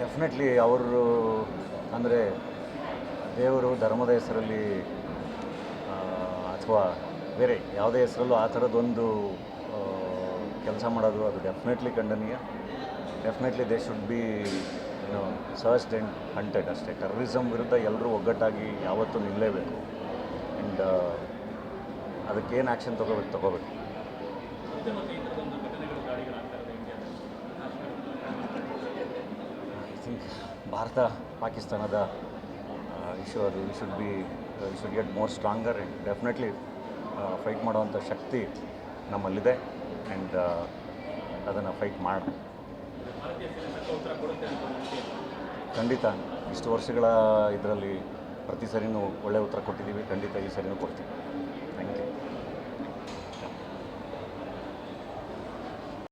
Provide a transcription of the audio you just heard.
Definitely ಅವರು, ಅಂದರೆ ದೇವರು ಧರ್ಮದ ಹೆಸರಲ್ಲಿ ಅಥವಾ ಬೇರೆ ಯಾವುದೇ ಹೆಸರಲ್ಲೂ ಆ ಥರದ್ದೊಂದು ಕೆಲಸ ಮಾಡೋದು ಅದು ಡೆಫಿನೆಟ್ಲಿ ಖಂಡನೀಯ. ಡೆಫಿನೆಟ್ಲಿ ದೇ ಶುಡ್ ಬಿ ಏನೋ ಸರ್ಚ್ಡ್ ಆ್ಯಂಡ್ ಹಂಟೆಡ್ ಅಷ್ಟೇ. ಟೆರರಿಸಮ್ ವಿರುದ್ಧ ಎಲ್ಲರೂ ಒಗ್ಗಟ್ಟಾಗಿ ಯಾವತ್ತೂ ನಿಲ್ಲಲೇಬೇಕು ಆ್ಯಂಡ್ ಅದಕ್ಕೇನು ಆ್ಯಕ್ಷನ್ ತೊಗೋಬೇಕು ತೊಗೋಬೇಕು. ಭಾರತ ಪಾಕಿಸ್ತಾನದ ಇಶ್ಯೂ ಅದು we should be we should get more stronger and definitely fight ಮಾಡುವಂಥ ಶಕ್ತಿ ನಮ್ಮಲ್ಲಿದೆ ಆ್ಯಂಡ್ ಅದನ್ನು ಫೈಟ್ ಇದೆ. ಖಂಡಿತ. ಇಷ್ಟು ವರ್ಷಗಳ ಇದರಲ್ಲಿ ಪ್ರತಿ ಸರಿನೂ ಒಳ್ಳೆಯ ಉತ್ತರ ಕೊಟ್ಟಿದ್ದೀವಿ. ಖಂಡಿತ ಈ ಸರಿನೂ ಕೊಡ್ತೀವಿ.